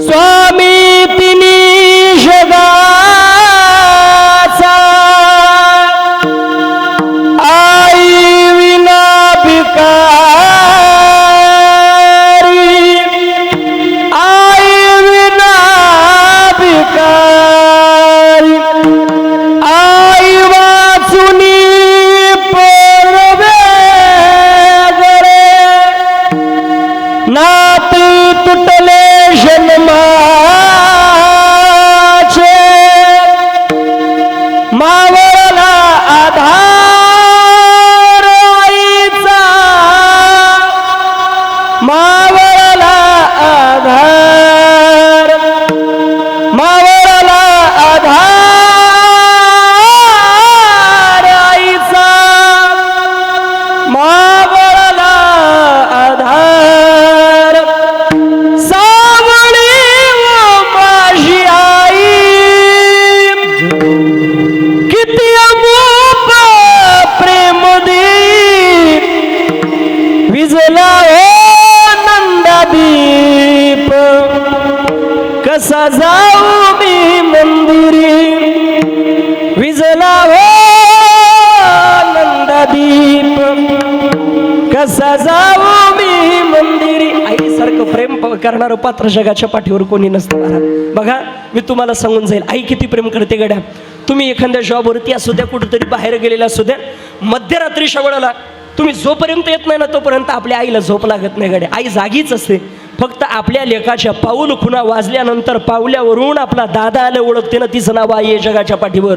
Swami નાતી તૂટલે જન્મા છે માવળના આધાર મા कसा जाऊ मी मंदिरी। विजला हो नंदादीप कसा जाऊ मी मंदिरी। आईसारखं प्रेम प- करणारं पात्र जगाच्या पाठीवर कोणी नसतं महाराज बघा मी तुम्हाला सांगून जाईल आई किती प्रेम करते गड्या. तुम्ही एखाद्या जॉबवरती असू द्या कुठेतरी बाहेर गेलेला असू द्या मध्यरात्रीच्या वेळेला तुम्ही जोपर्यंत येत नाही ना तोपर्यंत आपल्या आईला झोप लागत नाही गड्या. आई जागीच असते. फक्त आपल्या लेखाच्या पाऊल खुणा वाजल्यानंतर पावल्यावरून आपला दादा आलं ओळखते ना तिचं नाव आहे जगाच्या पाठीवर.